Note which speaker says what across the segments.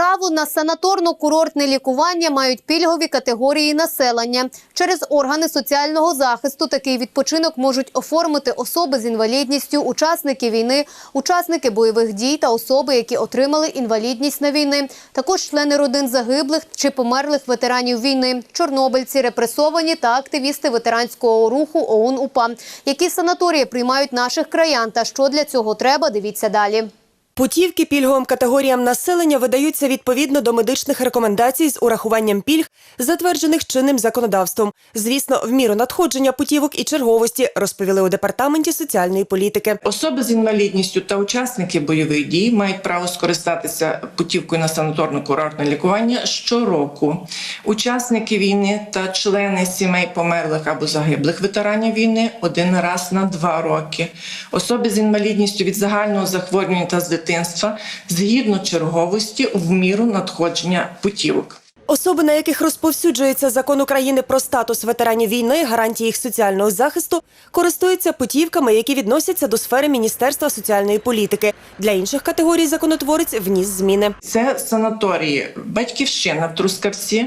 Speaker 1: Право на санаторно-курортне лікування мають пільгові категорії населення. Через органи соціального захисту такий відпочинок можуть оформити особи з інвалідністю, учасники війни, учасники бойових дій та особи, які отримали інвалідність на війни, також члени родин загиблих чи померлих ветеранів війни, чорнобильці, репресовані та активісти ветеранського руху ОУН УПА. Які санаторії приймають наших краян та що для цього треба, дивіться далі.
Speaker 2: Путівки пільговим категоріям населення видаються відповідно до медичних рекомендацій з урахуванням пільг, затверджених чинним законодавством. Звісно, в міру надходження путівок і черговості розповіли у департаменті соціальної політики.
Speaker 3: Особи з інвалідністю та учасники бойових дій мають право скористатися путівкою на санаторно-курортне лікування щороку. Учасники війни та члени сімей померлих або загиблих ветеранів війни один раз на два роки. Особи з інвалідністю від загального захворювання та з дитинства згідно черговості в міру надходження путівок.
Speaker 2: Особи, на яких розповсюджується закон України про статус ветеранів війни, гарантії їх соціального захисту, користуються путівками, які відносяться до сфери Міністерства соціальної політики. Для інших категорій законотворець вніс зміни.
Speaker 3: Це санаторії Батьківщина в Трускавці,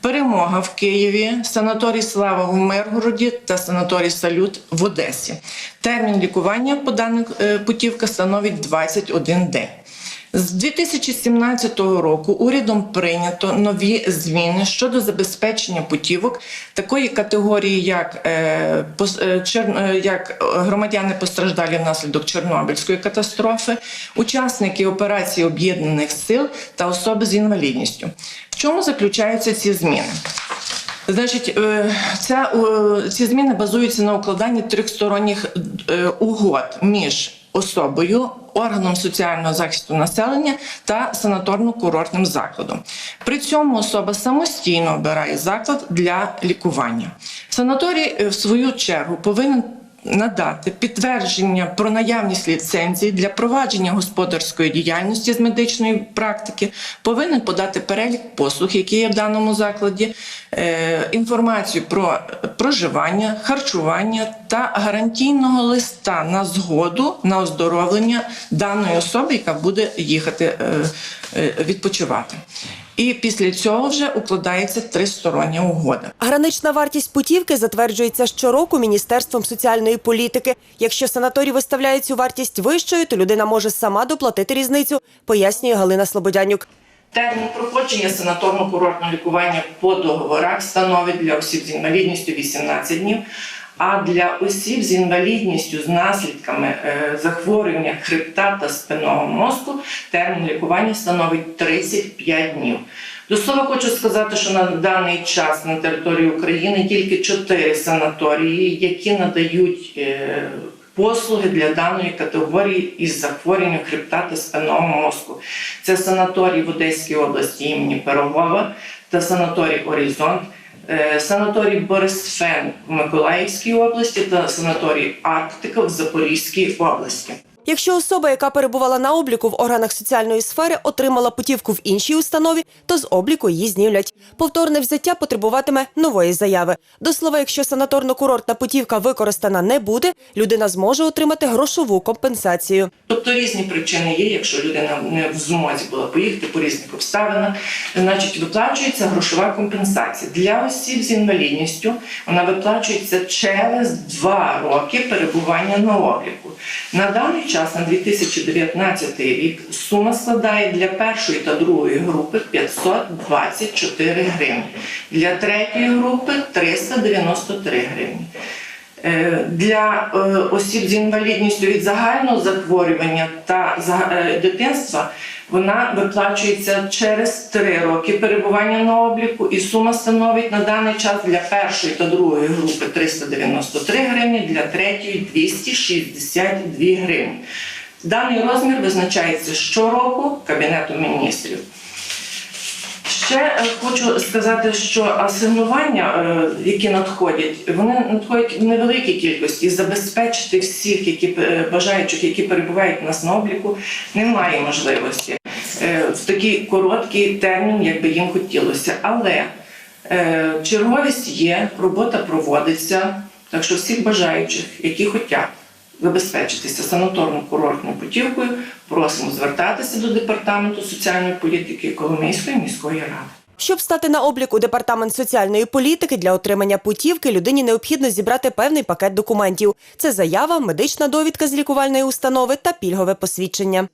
Speaker 3: Перемога в Києві, санаторій Слава в Миргороді та санаторій Салют в Одесі. Термін лікування по даних е, путівках становить 21 день. З 2017 року урядом прийнято нові зміни щодо забезпечення путівок такої категорії, як, е, е, е, як громадяни постраждалі внаслідок Чорнобильської катастрофи, учасники операції об'єднаних сил та особи з інвалідністю. В чому заключаються ці зміни? Значить, ця, ці зміни базуються на укладанні трьохсторонніх угод між особою, органом соціального захисту населення та санаторно-курортним закладом. При цьому особа самостійно обирає заклад для лікування. Санаторій, е, в свою чергу, повинен надати підтвердження про наявність ліцензії для провадження господарської діяльності з медичної практики, повинен подати перелік послуг, які є в даному закладі, е, інформацію про проживання, харчування та гарантійного листа на згоду на оздоровлення даної особи, яка буде їхати е, е, відпочивати. І після цього вже укладається тристороння угода.
Speaker 2: Гранична вартість путівки затверджується щороку Міністерством соціальної політики. Якщо санаторій виставляє цю вартість вищою, то людина може сама доплатити різницю, пояснює Галина Слободянюк.
Speaker 3: Термін проходження санаторно-курортного лікування по договорах становить для осіб з інвалідністю 18 днів, а для осіб з інвалідністю з наслідками е, захворювання хребта та спинного мозку термін лікування становить 35 днів. До слова хочу сказати, що на даний час на території України тільки чотири санаторії, які надають е, послуги для даної категорії із захворюванням хребта та спинного мозку. Це санаторій в Одеській області імені Пирогова та санаторій Орізонт, санаторій Борисфен в Миколаївській області та санаторій Арктика в Запорізькій області.
Speaker 2: Якщо особа, яка перебувала на обліку в органах соціальної сфери, отримала путівку в іншій установі, то з обліку її знімлять. Повторне взяття потребуватиме нової заяви. До слова, якщо санаторно-курортна путівка використана не буде, людина зможе отримати грошову компенсацію.
Speaker 3: Тобто різні причини є, якщо людина не в змозі була поїхати по різних обставинах, значить виплачується грошова компенсація. Для осіб з інвалідністю вона виплачується через два роки перебування на обліку. На даний час, на 2019 рік, сума складає для першої та другої групи 524 гривні, для третьої групи 393 гривні. Е, Для е, осіб з інвалідністю від загального захворювання та е, дитинства вона виплачується через 3 роки перебування на обліку, і сума становить на даний час для першої та другої групи 393 гривні, для третьої 262 гривні. Даний розмір визначається щороку Кабінетом міністрів. Ще е, хочу сказати, що асигнування, е, які надходять, вони надходять в невеликій кількості. Забезпечити всіх, які е, бажаючих, які перебувають у нас на обліку, немає можливості в такий короткий термін, як би їм хотілося. Але черговість є, робота проводиться. Так що всіх бажаючих, які хочуть забезпечитися санаторно-курортною путівкою, просимо звертатися до департаменту соціальної політики Коломийської міської ради.
Speaker 2: Щоб стати на облік у департамент соціальної політики для отримання путівки, людині необхідно зібрати певний пакет документів. Це заява, медична довідка з лікувальної установи та пільгове посвідчення.